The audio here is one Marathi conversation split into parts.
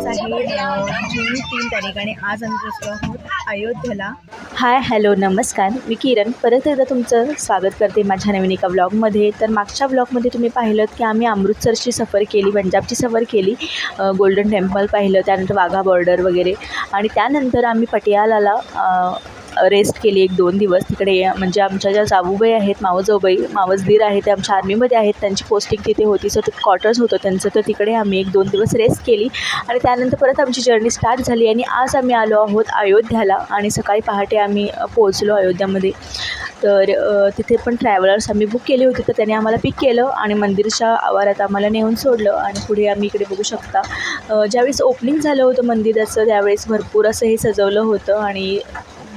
आज आहे जून तीन तारीख आणि आज आम्ही पोचलो आहोत अयोध्येला हाय हॅलो नमस्कार मी किरण परत एकदा तुमचं स्वागत करते माझ्या नवीन एका ब्लॉगमध्ये तर मागच्या ब्लॉगमध्ये तुम्ही पाहिलं की आम्ही अमृतसरची सफर केली पंजाबची सफर केली गोल्डन टेम्पल पाहिलं त्यानंतर वाघा बॉर्डर वगैरे आणि त्यानंतर आम्ही पटियालाला रेस्ट केली एक दोन दिवस. तिकडे म्हणजे आमच्या ज्या जाऊबाई आहेत मावजोबाई मावजदीर आहेत ते आमच्या आर्मीमध्ये आहेत त्यांची पोस्टिंग तिथे होती. सो क्वार्टर्स होतं त्यांचं. तर तिकडे आम्ही एक दोन दिवस रेस्ट केली. आणि त्यानंतर परत आमची जर्नी स्टार्ट झाली आणि आज आम्ही आलो आहोत अयोध्याला. आणि सकाळी पहाटे आम्ही पोहोचलो अयोध्यामध्ये. तर तिथे पण ट्रॅव्हलर्स आम्ही बुक केली होती. तर त्याने आम्हाला पिक केलं आणि मंदिरच्या आवारात आम्हाला नेऊन सोडलं. आणि पुढे आम्ही इकडे बघू शकता. ज्यावेळेस ओपनिंग झालं होतं मंदिराचं त्यावेळेस भरपूर असं हे सजवलं होतं. आणि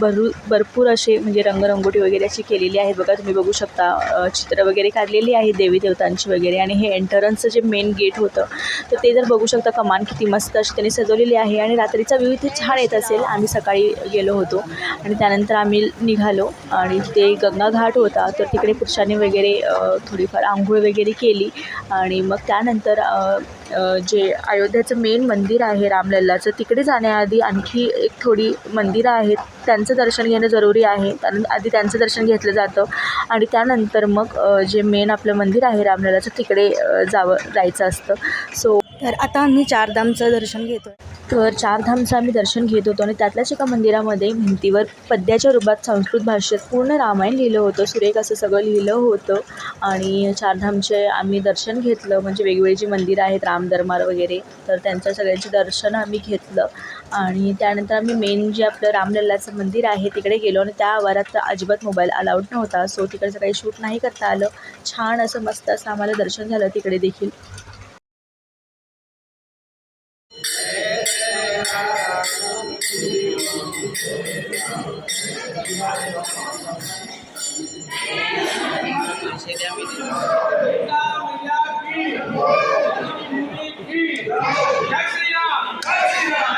भरू भरपूर असे म्हणजे रंगरंगोटी वगैरे अशी केलेली आहे बघा तुम्ही बघू शकता चित्र वगैरे काढलेली आहे देवी देवतांची वगैरे आणि हे एंटरन्सचं जे मेन गेट होतं तर ते जर बघू शकता कमान किती मस्त अशी त्यांनी सजवलेली आहे आणि रात्रीचा व्यू इथे छान येत असेल. आम्ही सकाळी गेलो होतो आणि त्यानंतर आम्ही निघालो आणि तिथे गंगा घाट होता. तर तिकडे पुरुषांनी वगैरे थोडीफार आंघोळ वगैरे केली आणि मग त्यानंतर जे अयोध्याचं मेन मंदिर आहे रामलल्लाचं तिकडे जाण्याआधी आणखी एक थोडी मंदिरं आहेत. त्यांचं दर्शन घेणं जरुरी आहे. कारण आधी त्यांचं दर्शन घेतलं जातं. आणि त्यानंतर मग जे मेन आपलं मंदिर आहे रामलल्लाचं तिकडे जावं जायचं असतं. सो तर आता आम्ही चारधामचं दर्शन घेतो तर चारधामचं आम्ही दर्शन घेत होतो आणि त्यातल्याच एका मंदिरामध्ये भिंतीवर पद्याच्या रूपात संस्कृत भाषेत पूर्ण रामायण लिहिलं होतं. सुरेख असं सगळं लिहिलं होतं आणि चारधामचे आम्ही दर्शन घेतलं. म्हणजे वेगवेगळी जी मंदिरं आहेत रामदरबार वगैरे तर त्यांच्या सगळ्यांचे दर्शन आम्ही घेतलं. आणि त्यानंतर आम्ही मेन जे आपलं रामलल्लाचं मंदिर आहे तिकडे गेलो आणि त्या आवारात अजिबात मोबाईल अलाउड नव्हता. सो तिकडचं काही शूट नाही करता आलं. छान असं मस्त असं आम्हाला दर्शन झालं तिकडे देखील. जय श्री राम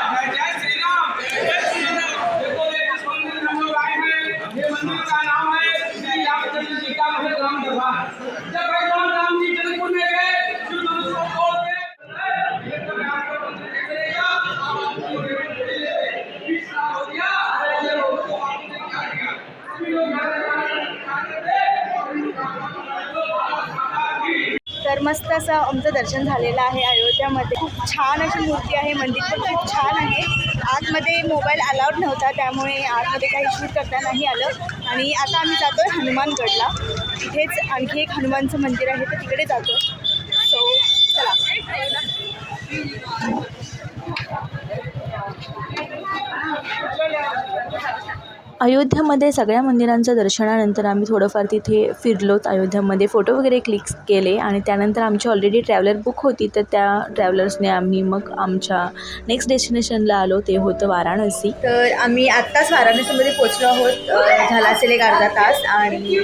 तर मस्त असं आमचं दर्शन झालेलं आहे अयोध्यामध्ये. खूप छान अशी मूर्ती आहे मंदिर पण खूप छान आहे. आतमध्ये मोबाईल अलाउड नव्हता त्यामुळे आतमध्ये काही शूट करता नाही आलं. आणि आता आम्ही जातो आहे हनुमानगडला. तिथेच आणखी एक हनुमानचं मंदिर आहे तर तिकडे जातो सो चला. अयोध्यामध्ये सगळ्या मंदिरांचं दर्शनानंतर आम्ही थोडंफार तिथे फिरलोत अयोध्यामध्ये फोटो वगैरे क्लिक केले आणि त्यानंतर आमची ऑलरेडी ट्रॅव्हलर बुक होती तर त्या ट्रॅव्हलर्सने आम्ही मग आमच्या नेक्स्ट डेस्टिनेशनला आलो. ते होतं वाराणसी. तर आम्ही आत्ताच वाराणसीमध्ये पोचलो आहोत अ, झाला असेल एक अर्धा तास आणि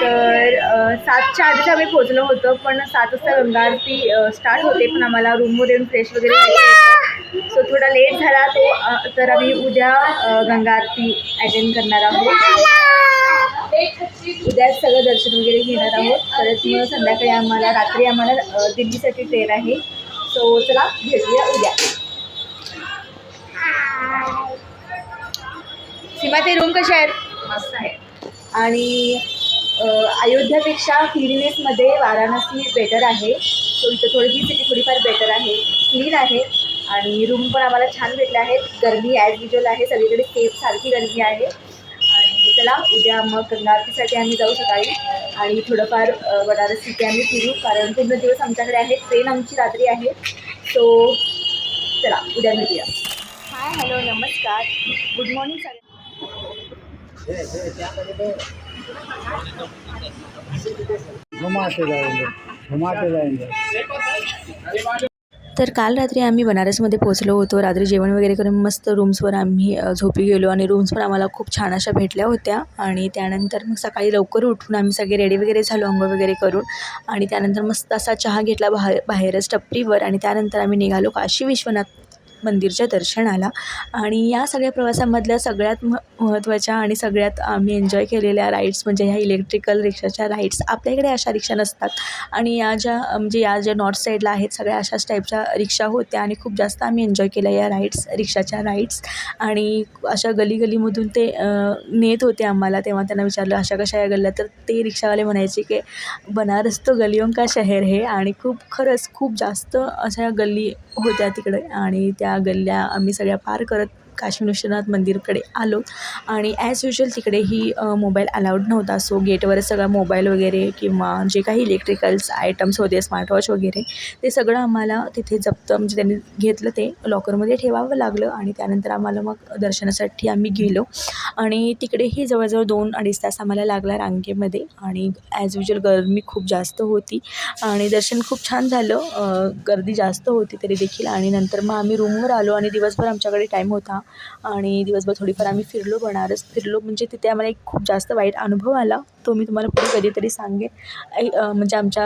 तर सातच्या आधीच आम्ही पोचलो होतो पण सात वाजता गंगा आरती स्टार्ट होते पण आम्हाला रूमवर येऊन फ्रेश वगैरे सो थोडा लेट झाला तो तर आम्ही उद्या गंगा आरती अटेंड करणार आहोत. उद्याच सगळं दर्शन वगैरे घेणार आहोत. परत मग संध्याकाळी आम्हाला रात्री आम्हाला दिल्लीसाठी ट्रेन आहे. सो चला भेटूया उद्या. सीमा ते रूम कशा आहेत? मस्त आहे. आणि अयोध्यापेक्षा क्लिनिनेसमध्ये वाराणसी बेटर आहे. सो इथं थोडी ही सिटी थोडीफार बेटर आहे. क्लीन आहे. आणि रूम पण आम्हाला छान भेटले आहेत. गरमी ॲज युजल आहे. सगळीकडे सेफ सारखी गरमी आहे. आणि चला उद्या मग गंगा आरतीसाठी आम्ही जाऊ सकाळी. आणि थोडंफार बनारस सिटी आम्ही फिरू कारण पूर्ण दिवस आमच्याकडे आहे. ट्रेन आमची रात्री आहे. सो चला उद्या भेटूया. हाय हॅलो नमस्कार. गुड मॉर्निंग सर घुमाते जाएंगे घुमाते जाएंगे तर काल रात्री आम्ही बनारसमध्ये पोचलो होतो. रात्री जेवण वगैरे करून मस्त रूम्सवर आम्ही झोपी गेलो आणि रूम्स पण आम्हाला खूप छान अशा भेटल्या होत्या. आणि त्यानंतर मग सकाळी लवकर उठून आम्ही सगळे रेडी वगैरे झालो अंघोळ वगैरे करून. आणि त्यानंतर मस्त असा चहा घेतला बाहेर बाहेरच टपरीवर. आणि त्यानंतर आम्ही निघालो काशी विश्वनाथ मंदिरच्या दर्शनाला. आणि या सगळ्या प्रवासामधल्या सगळ्यात म महत्त्वाच्या आणि सगळ्यात आम्ही एन्जॉय केलेल्या राईड्स म्हणजे ह्या इलेक्ट्रिकल रिक्षाच्या राईड्स आपल्याकडे अशा रिक्षा नसतात. आणि या ज्या म्हणजे या ज्या नॉर्थ साईडला आहेत सगळ्या अशाच टाईपच्या रिक्षा होत्या आणि खूप जास्त आम्ही एन्जॉय केल्या या राईड्स रिक्षाच्या राईड्स आणि अशा गली गलीमधून ते नेत होते आम्हाला तेव्हा त्यांना विचारलं अशा कशा या गल्ल्या? तर ते रिक्षावाले म्हणायचे की बनारस तो गलियों का शहर हे. आणि खूप खरंच खूप जास्त अशा गल्ली होत्या तिकडे. आणि त्या गल्ल्या आम्ही सगळ्या पार करत काशी विश्वनाथ मंदिरकडे आलो. आणि ॲज युजल तिकडेही मोबाईल अलाउड नव्हता. सो गेटवरच सगळा मोबाईल वगैरे किंवा जे काही इलेक्ट्रिकल्स आयटम्स होते स्मार्टवॉच वगैरे ते सगळं आम्हाला तिथे जप्त म्हणजे त्यांनी घेतलं ते लॉकरमध्ये ठेवावं लागलं आणि त्यानंतर आम्हाला मग दर्शनासाठी आम्ही गेलो. आणि तिकडेही जवळजवळ दोन अडीच तास आम्हाला लागला रांगेमध्ये आणि ॲज युजल गर्मी खूप जास्त होती आणि दर्शन खूप छान झालं. गर्दी जास्त होती तरी देखील आणि नंतर मग आम्ही रूमवर आलो आणि दिवसभर आमच्याकडे टाईम होता. आणि दिवसभर थोडीफार आम्ही फिरलो बनारस फिरलो. म्हणजे तिथे आम्हाला एक खूप जास्त वाईट अनुभव आला. तो मी तुम्हाला पुढे कधीतरी सांगेन. म्हणजे आमच्या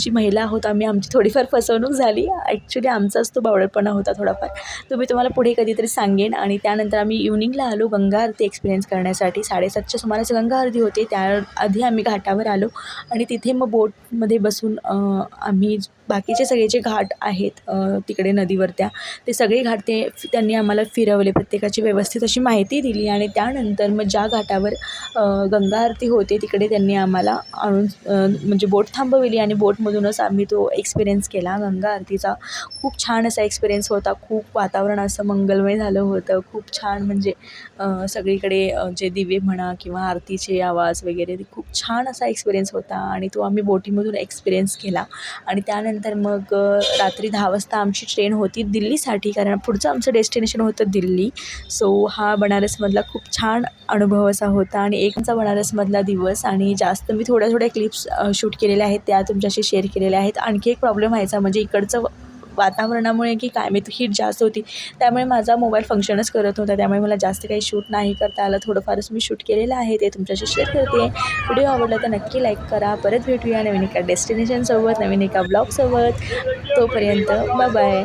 जी महिला आहोत आम्ही आमची थोडीफार फसवणूक झाली. ॲक्च्युली आमचाच तो बावळटपणा होता थोडाफार. तो मी तुम्हाला पुढे कधीतरी सांगेन आणि त्यानंतर आम्ही इव्हनिंगला आलो गंगा आरती एक्सपिरियन्स करण्यासाठी. साडेसातच्या सुमारास गंगा आरती होते. त्याआधी आम्ही घाटावर आलो आणि तिथे मग बोटमध्ये बसून आम्ही बाकीचे सगळे जे घाट आहेत तिकडे नदीवर त्या ते सगळे घाट ते त्यांनी आम्हाला फिरवले. प्रत्येकाची व्यवस्थित अशी माहिती दिली आणि त्यानंतर मग ज्या घाटावर गंगा आरती होते तिकडे तिकडे त्यांनी आम्हाला आणून म्हणजे बोट थांबवली आणि बोटमधूनच आम्ही तो एक्सपिरियन्स केला. गंगा आरतीचा खूप छान असा एक्सपिरियन्स होता. खूप वातावरण असं मंगलमय झालं होतं. खूप छान म्हणजे सगळीकडे जे दिवे म्हणा किंवा आरतीचे आवाज वगैरे ते खूप छान असा एक्सपिरियन्स होता आणि तो आम्ही बोटीमधून एक्सपिरियन्स केला. आणि त्यानंतर मग रात्री दहा वाजता आमची ट्रेन होती दिल्लीसाठी कारण पुढचं आमचं डेस्टिनेशन होतं दिल्ली. सो हा बनारसमधला खूप छान अनुभव असा होता आणि एकचा बनारसमधला दिवस आणि जास्त मी थोड्या थोड्या क्लिप्स शूट केलेल्या आहेत त्या तुमच्याशी शेअर केलेल्या आहेत. आणखी एक प्रॉब्लेम व्हायचा म्हणजे इकडचं वातावरणामुळे की काय मी हीट जास्त होती त्यामुळे माझा मोबाईल फंक्शनच करत होता त्यामुळे मला जास्त काही शूट नाही करता आलं. थोडंफारच मी शूट केलेलं आहे ते तुमच्याशी शेअर करते. व्हिडिओ आवडला तर नक्की लाईक करा. परत भेटूया नवीन एका डेस्टिनेशनसोबत नवीन एका ब्लॉगसोबत तोपर्यंत बाय